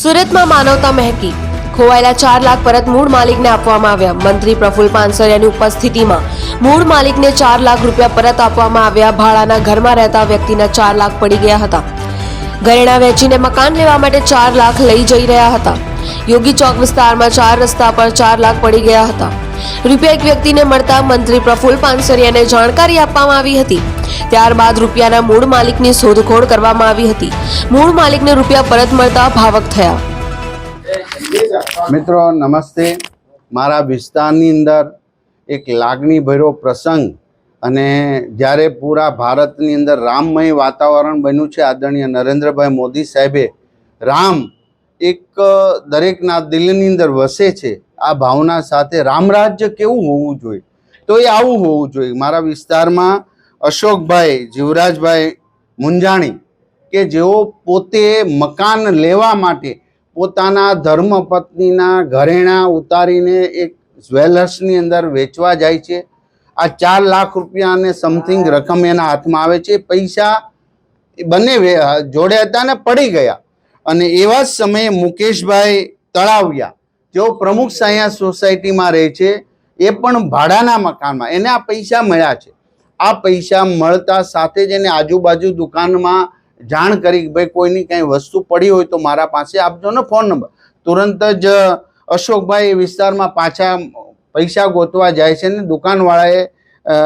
સુરતમાં માનવતા મહેકી. ખોવાયેલા ચાર લાખ પરત મૂળ માલિકને આપવામાં આવ્યા. મંત્રી પ્રફુલ પાનસરિયાની ઉપસ્થિતિમાં મૂળ માલિકને ચાર લાખ રૂપિયા પરત આપવામાં આવ્યા. ભાડાના ઘરમાં રહેતા વ્યક્તિના ચાર લાખ પડી ગયા હતા. ઘરેણા વેચીને મકાન લેવા માટે ચાર લાખ લઈ જઈ રહ્યા હતા. યોગી ચોક વિસ્તારમાં ચાર રસ્તા પર ચાર લાખ પડી ગયા હતા. રૂપિયા એક વ્યક્તિને મળતા મંત્રી પ્રફુલ પાનસરિયાને જાણકારી આપવામાં આવી હતી. ત્યારબાદ રૂપિયાના મૂળ માલિકની શોધખોળ કરવામાં આવી હતી. મૂળ માલિકને રૂપિયા પરત મળતા ભાવક થયા. મિત્રો, નમસ્તે. મારા વિસ્તારની અંદર એક લાગણી ભર્યો પ્રસંગ અને જ્યારે પૂરા ભારતની અંદર રામમય વાતાવરણ બન્યું છે, આદરણીય નરેન્દ્રભાઈ મોદી સાહેબે રામ એક દરેકના દિલની અંદર વસે છે. આ ભાવના સાથે રામરાજ્ય કેવું હોવું જોઈએ? તો એ આવું હોવું જોઈએ. મારા વિસ્તારમાં અશોકભાઈ જીવરાજભાઈ મુંજાણી કે જેઓ પોતે મકાન લેવા માટે પોતાના ધર્મપત્નીના ઘરેણા ઉતારીને એક જ્વેલર્સની અંદર વેચવા જાય છે. આ ચાર લાખ રૂપિયા અને સમથિંગ રકમ એના હાથમાં આવે છે. પૈસા બંને જોડે હતા ને પડી ગયા. અને એવા જ સમયે મુકેશભાઈ તળાવિયા. જેઓ પ્રમુખ સાયા સોસાયટીમાં રહે છે. એ પણ ભાડાના મકાનમાં. એને આ પૈસા મળ્યા છે. આ પૈસા મળતા સાથે જ એને આજુબાજુ દુકાનમાં જાણ કરી ભાઈ કોઈની કંઈ વસ્તુ પડી હોય તો મારા પાસે આપજો ને ફોન નંબર. તુરંત જ અશોકભાઈ એ વિસ્તારમાં પાછા પૈસા ગોતવા જાય છે ને દુકાનવાળાએ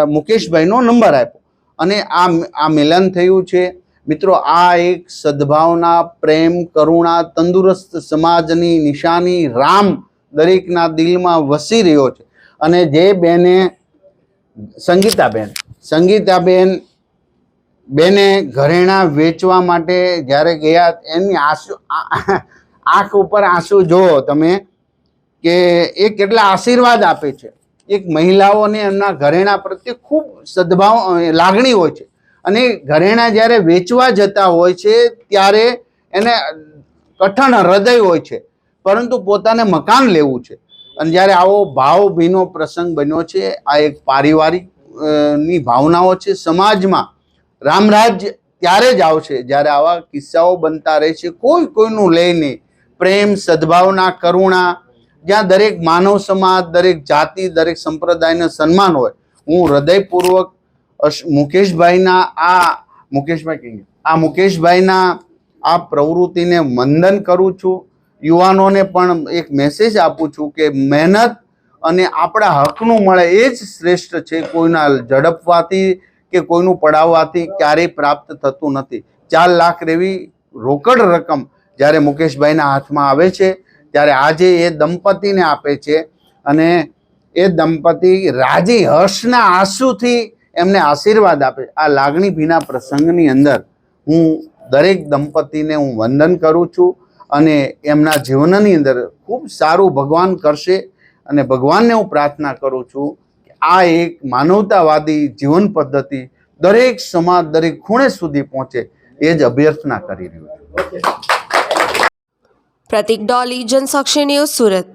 મુકેશભાઈનો નંબર આપ્યો. અને આ આ મિલન થયું છે. મિત્રો, આ એક સદભાવના, પ્રેમ, કરુણા, તંદુરસ્ત સમાજની નિશાની રામ દરેકના દિલમાં વસી રહ્યો છે. અને જે બેને, સંગીતાબેન સંગીતાબેન બેને ઘરેણા વેચવા માટે જ્યારે ગયા, એની આંસુ આંખ ઉપર આંસુ જુઓ તમે, કે એ કેટલા આશીર્વાદ આપે છે. એક મહિલાઓને એમના ઘરેણા પ્રત્યે ખૂબ સદભાવ, લાગણી હોય છે. અને ઘરેણા જ્યારે વેચવા જતા હોય છે, ત્યારે એને કઠણ હૃદય હોય છે, પરંતુ પોતાને મકાન લેવું છે. અને જ્યારે આવો ભાવભીનો પ્રસંગ બન્યો છે, આ એક પારિવારિકની ભાવનાઓ છે, સમાજમાં રામરાજ ત્યારે જ આવશે જ્યારે આવા કિસ્સાઓ બનતા રહે છે કોઈ કોઈનું લઈને પ્રેમ, સદભાવના, કરુણા, જ્યાં દરેક માનવ સમાજ, દરેક જાતિ, દરેક સંપ્રદાયને સન્માન હોય. હું હૃદયપૂર્વક મુકેશભાઈના આ મુકેશભાઈ આ મુકેશભાઈના આ પ્રવૃત્તિને વંદન કરું છું. યુવાનોને પણ એક મેસેજ આપું છું કે મહેનત અને આપણા હકનું મળે એ જ શ્રેષ્ઠ છે. કોઈના ઝડપવાથી કે કોઈનું પડાવવાથી ક્યારેય પ્રાપ્ત થતું નથી. ચાર લાખ રેવી રોકડ રકમ જ્યારે મુકેશભાઈના હાથમાં આવે છે, ત્યારે આજે એ દંપતીને આપે છે અને એ દંપતી રાજી હર્ષના આંસુથી એમને આશીર્વાદ આપે. આ લાગણી ભીના પ્રસંગની અંદર હું દરેક દંપતીને હું વંદન કરું છું અને એમના જીવનની અંદર ખૂબ સારું ભગવાન કરશે અને ભગવાનને હું પ્રાર્થના કરું છું કે આ એક માનવતાવાદી જીવન પદ્ધતિ દરેક સમાજ, દરેક ખૂણે સુધી પહોંચે એ જ અભ્યર્થના કરી રહ્યું છું. પ્રતિક ડોલી, જનસાક્ષી ન્યૂઝ સુરત.